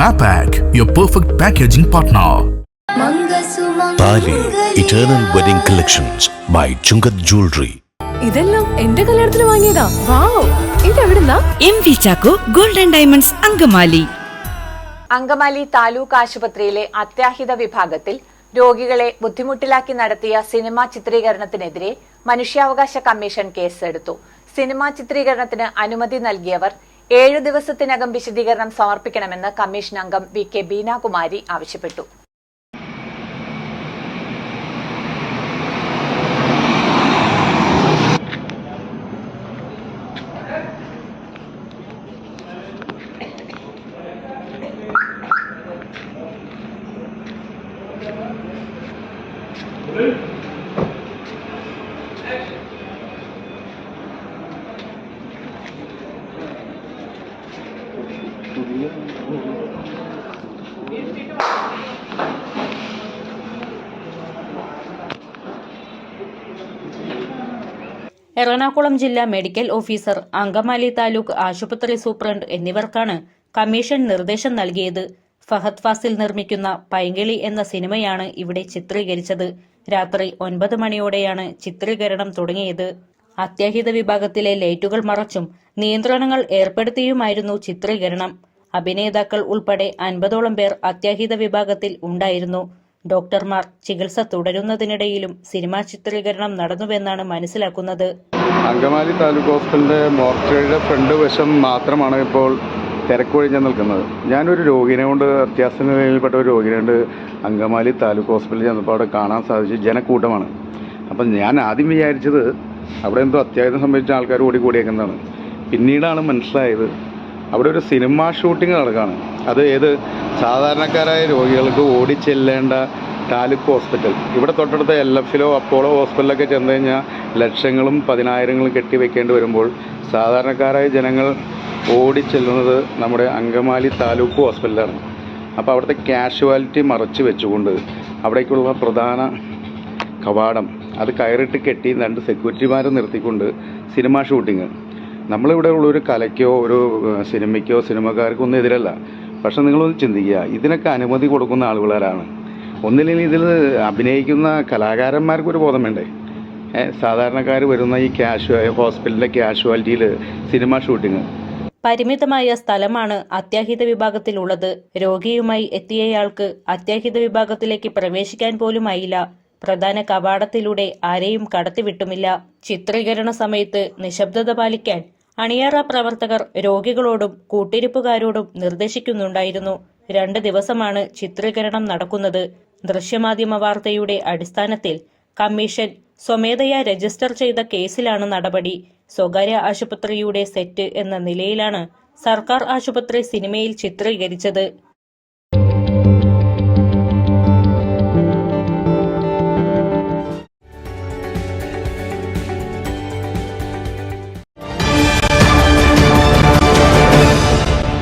Mapac, your perfect packaging partner. Thali eternal wedding collections by Chungath jewellery ഇതെല്ലാം എന്റെ കല്യാണത്തിന് വാങ്ങിയതാ. Wow. ഇതെവിടുന്നാ? M V Chacko golden diamonds Angamaly. Angamaly taluk ആശുപത്രിയിലെ അത്യാഹിത വിഭാഗത്തിൽ രോഗികളെ ബുദ്ധിമുട്ടിലാക്കി നടത്തിയ സിനിമാ ചിത്രീകരണത്തിനെതിരെ മനുഷ്യാവകാശ കമ്മീഷൻ കേസെടുത്തു. സിനിമാ ചിത്രീകരണത്തിന് അനുമതി നൽകിയവർ ഏഴു ദിവസത്തിനകം വിശദീകരണം സമർപ്പിക്കണമെന്ന് കമ്മീഷൻ അംഗം വി കെ ബീനാകുമാരി ആവശ്യപ്പെട്ടു. എറണാകുളം ജില്ലാ മെഡിക്കൽ ഓഫീസർ അങ്കമാലി താലൂക്ക് ആശുപത്രി സൂപ്രണ്ട് എന്നിവർക്കാണ് കമ്മീഷൻ നിർദ്ദേശം നൽകിയത്. ഫഹദ് ഫാസിൽ നിർമ്മിക്കുന്ന പൈങ്കിളി എന്ന സിനിമയാണ് ഇവിടെ ചിത്രീകരിച്ചത്. രാത്രി ഒൻപത് മണിയോടെയാണ് ചിത്രീകരണം തുടങ്ങിയത്. അത്യാഹിത വിഭാഗത്തിലെ ലൈറ്റുകൾ മറച്ചും നിയന്ത്രണങ്ങൾ ഏർപ്പെടുത്തിയുമായിരുന്നു ചിത്രീകരണം. അഭിനേതാക്കൾ ഉൾപ്പെടെ അൻപതോളം പേർ അത്യാഹിത വിഭാഗത്തിൽ ഉണ്ടായിരുന്നു. ഡോക്ടർമാർ ചികിത്സ തുടരുന്നതിനിടയിലും സിനിമാ ചിത്രീകരണം നടന്നുവെന്നാണ് മനസ്സിലാക്കുന്നത്. അങ്കമാലി താലൂക്ക് ഹോസ്പിറ്റലിന്റെ മോർച്ചറിയുടെ ഫ്രണ്ട് വശം മാത്രമാണ് ഇപ്പോൾ തിരക്കൊഴിഞ്ഞ് നിൽക്കുന്നത്. ഞാനൊരു രോഗിനെ കൊണ്ട് അത്യാസനയിൽപ്പെട്ട ഒരു രോഗിനെ കൊണ്ട് അങ്കമാലി താലൂക്ക് ഹോസ്പിറ്റലിൽ ചെന്നപ്പോൾ അവിടെ കാണാൻ സാധിച്ചു ജനക്കൂട്ടമാണ്. അപ്പം ഞാൻ ആദ്യം വിചാരിച്ചത് അവിടെ എന്തോ അത്യാഹിതം സംബന്ധിച്ച ആൾക്കാർ ഓടി കൂടിയേക്കുന്നതാണ്. പിന്നീടാണ് മനസ്സിലായത് അവിടെ ഒരു സിനിമ ഷൂട്ടിംഗ് നടക്കുകയാണ് അത് ഏത് സാധാരണക്കാരായ രോഗികൾക്ക് ഓടിച്ചെല്ലേണ്ട താലൂക്ക് ഹോസ്പിറ്റൽ. ഇവിടെ തൊട്ടടുത്ത എൽ എഫിലോ അപ്പോളോ ഹോസ്പിറ്റലൊക്കെ ചെന്ന് കഴിഞ്ഞാൽ ലക്ഷങ്ങളും പതിനായിരങ്ങളും കെട്ടിവെക്കേണ്ടി വരുമ്പോൾ സാധാരണക്കാരായ ജനങ്ങൾ ഓടിച്ചെല്ലുന്നത് നമ്മുടെ അങ്കമാലി താലൂക്ക് ഹോസ്പിറ്റലാണ്. അപ്പോൾ അവിടുത്തെ കാഷ്വാലിറ്റി മറച്ചു വെച്ചുകൊണ്ട് അവിടേക്കുള്ള പ്രധാന കവാടം അത് കയറിട്ട് കെട്ടി രണ്ട് സെക്യൂരിറ്റിമാരെ നിർത്തിക്കൊണ്ട് സിനിമ ഷൂട്ടിങ് നമ്മളിവിടെ ഉള്ള ഒരു കലയ്ക്കോ ഒരു സിനിമയ്ക്കോ സിനിമക്കാർക്കോ ഒന്നും എതിരല്ല. പക്ഷെ നിങ്ങളൊന്ന് ചിന്തിക്കുക ഇതിനൊക്കെ അനുമതി കൊടുക്കുന്ന ആളുകളാരാണ്? ഒന്നില്ലെങ്കിൽ ഇതിൽ അഭിനയിക്കുന്ന കലാകാരന്മാർക്കൊരു ബോധം വേണ്ടേ? സാധാരണക്കാർ വരുന്ന ഈ ക്യാഷ് ഹോസ്പിറ്റലിലെ ക്യാഷ്വാലിറ്റിയിൽ സിനിമ ഷൂട്ടിങ്. പരിമിതമായ സ്ഥലമാണ് അത്യാഹിത വിഭാഗത്തിലുള്ളത്. രോഗിയുമായി എത്തിയയാൾക്ക് അത്യാഹിത വിഭാഗത്തിലേക്ക് പ്രവേശിക്കാൻ പോലും പോലുമായില്ല പ്രധാന കവാടത്തിലൂടെ ആരെയും കടത്തിവിട്ടുമില്ല. ചിത്രീകരണ സമയത്ത് നിശബ്ദത പാലിക്കാൻ അണിയറ പ്രവർത്തകർ രോഗികളോടും കൂട്ടിരിപ്പുകാരോടും നിർദ്ദേശിക്കുന്നുണ്ടായിരുന്നു. രണ്ട് ദിവസമാണ് ചിത്രീകരണം നടക്കുന്നത്. ദൃശ്യമാധ്യമ വാർത്തയുടെ അടിസ്ഥാനത്തിൽ കമ്മീഷൻ സ്വമേധയാ രജിസ്റ്റർ ചെയ്ത കേസിലാണ് നടപടി. സ്വകാര്യ ആശുപത്രിയുടെ സെറ്റ് എന്ന നിലയിലാണ് സർക്കാർ ആശുപത്രി സിനിമയിൽ ചിത്രീകരിച്ചത്.